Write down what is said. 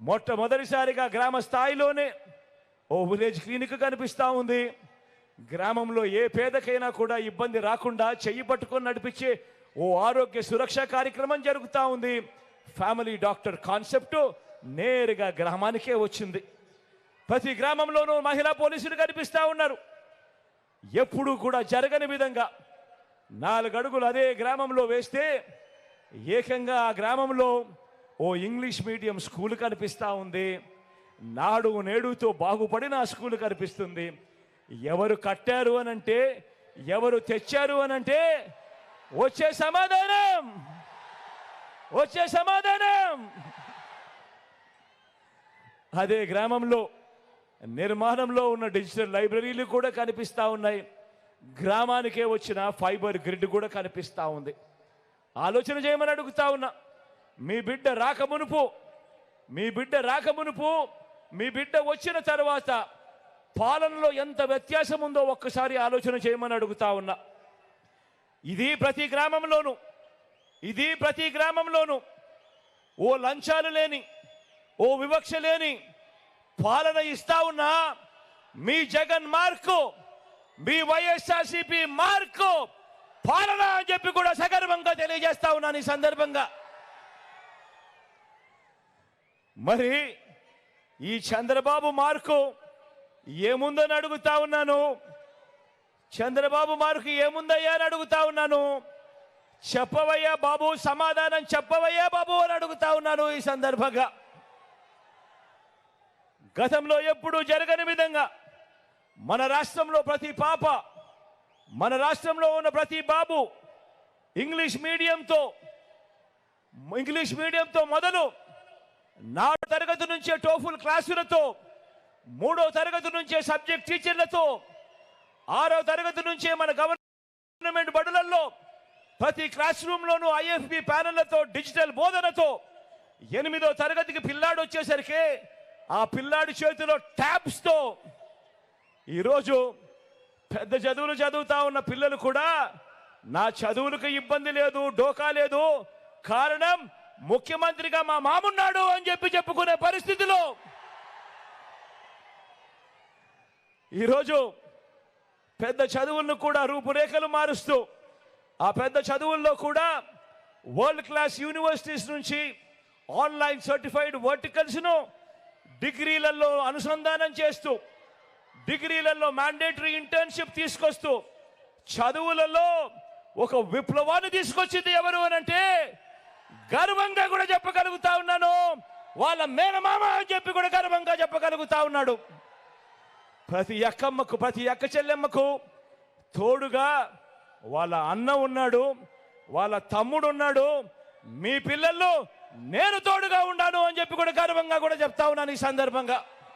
మొట్టమొదటిసారిగా గ్రామ స్థాయిలోనే ఓ విలేజ్ క్లినిక్ కనిపిస్తూ ఉంది. గ్రామంలో ఏ పేదకైనా కూడా ఇబ్బంది రాకుండా చెయ్యి పట్టుకొని నడిపించే ఓ ఆరోగ్య సురక్ష కార్యక్రమం జరుగుతూ ఉంది. ఫ్యామిలీ డాక్టర్ కాన్సెప్ట్ నేరుగా గ్రామానికే వచ్చింది. ప్రతి గ్రామంలోనూ మహిళా పోలీసులు కనిపిస్తూ ఉన్నారు. ఎప్పుడూ కూడా జరగని విధంగా నాలుగడుగులు అదే గ్రామంలో వేస్తే ఏకంగా ఆ గ్రామంలో ఓ ఇంగ్లీష్ మీడియం స్కూల్ కనిపిస్తూ ఉంది. నాడు నేడుతో బాగుపడిన స్కూల్ కనిపిస్తుంది. ఎవరు కట్టారు అనంటే ఎవరు తెచ్చారు అనంటే వచ్చే సమాధానం! వచ్చే సమాధానం! అదే గ్రామంలో నిర్మాణంలో ఉన్న డిజిటల్ లైబ్రరీలు కూడా కనిపిస్తూ ఉన్నాయి. గ్రామానికే వచ్చిన ఫైబర్ గ్రిడ్ కూడా కనిపిస్తూ ఉంది. ఆలోచన చేయమని అడుగుతా ఉన్నా. మీ బిడ్డ రాకమునుపు మీ బిడ్డ రాకమునుపు మీ బిడ్డ వచ్చిన తర్వాత పాలనలో ఎంత వ్యత్యాసం ఉందో ఒక్కసారి ఆలోచన చేయమని అడుగుతా ఉన్నా. ఇది ప్రతి గ్రామంలోనూ ఇది ప్రతి గ్రామంలోనూ ఓ లంచాలు లేని ఓ వివక్ష లేని పాలన ఇస్తా ఉన్నా మీ జగన్ మార్కు మీ వైఎస్ఆర్సీపీ మార్కు పాలన అని చెప్పి కూడా సగర్వంగా తెలియజేస్తా ఉన్నాను ఈ సందర్భంగా. మరి ఈ చంద్రబాబు మార్కు ఏముందని అడుగుతా ఉన్నాను? చంద్రబాబు మార్కు ఏముందయ్యా అని అడుగుతా ఉన్నాను. చెప్పవయ్యా బాబు సమాధానం చెప్పవయ్యా బాబు అని అడుగుతా ఉన్నాను ఈ సందర్భంగా. గతంలో ఎప్పుడూ జరగని విధంగా మన రాష్ట్రంలో ప్రతి పాప మన రాష్ట్రంలో ఉన్న ప్రతి బాబు ఇంగ్లీష్ మీడియంతో ఇంగ్లీష్ మీడియంతో మొదలు నాలుగు తరగతి నుంచే టోఫుల్ క్లాసులతో మూడో తరగతి నుంచే సబ్జెక్ట్ టీచర్లతో ఆరో తరగతి నుంచే మన గవర్నమెంట్ బడులలో ప్రతి క్లాస్ రూమ్లోనూ ఐఎఫ్బి ప్యానెళ్ళతో డిజిటల్ బోధనతో ఎనిమిదో తరగతికి పిల్లాడు వచ్చేసరికి ఆ పిల్లాడి చేతిలో ట్యాబ్స్తో ఈరోజు పెద్ద చదువులు చదువుతా ఉన్న పిల్లలు కూడా నా చదువులకు ఇబ్బంది లేదు డోకా లేదు. కారణం ముఖ్యమంత్రిగా మా మామున్నాడు అని చెప్పి చెప్పుకునే పరిస్థితిలో ఈరోజు పెద్ద చదువులను కూడా రూపురేఖలు మారుస్తూ ఆ పెద్ద చదువుల్లో కూడా వరల్డ్ క్లాస్ యూనివర్సిటీస్ నుంచి ఆన్లైన్ సర్టిఫైడ్ వర్టికల్స్ను డిగ్రీలలో అనుసంధానం చేస్తూ డిగ్రీలలో మ్యాండేటరీ ఇంటర్న్షిప్ తీసుకొస్తూ చదువులలో ఒక విప్లవాన్ని తీసుకొచ్చింది ఎవరు అని అంటే గర్వంగా కూడా చెప్పగలుగుతా ఉన్నాను. వాళ్ళ మేనమామ అని చెప్పి కూడా గర్వంగా చెప్పగలుగుతా ఉన్నాడు. ప్రతి అక్కమ్మకు ప్రతి అక్క చెల్లెమ్మకు తోడుగా వాళ్ళ అన్న ఉన్నాడు వాళ్ళ తమ్ముడు ఉన్నాడు మీ పిల్లల్లో నేను తోడుగా ఉన్నాను అని చెప్పి కూడా గర్వంగా కూడా చెప్తా ఉన్నాను ఈ సందర్భంగా.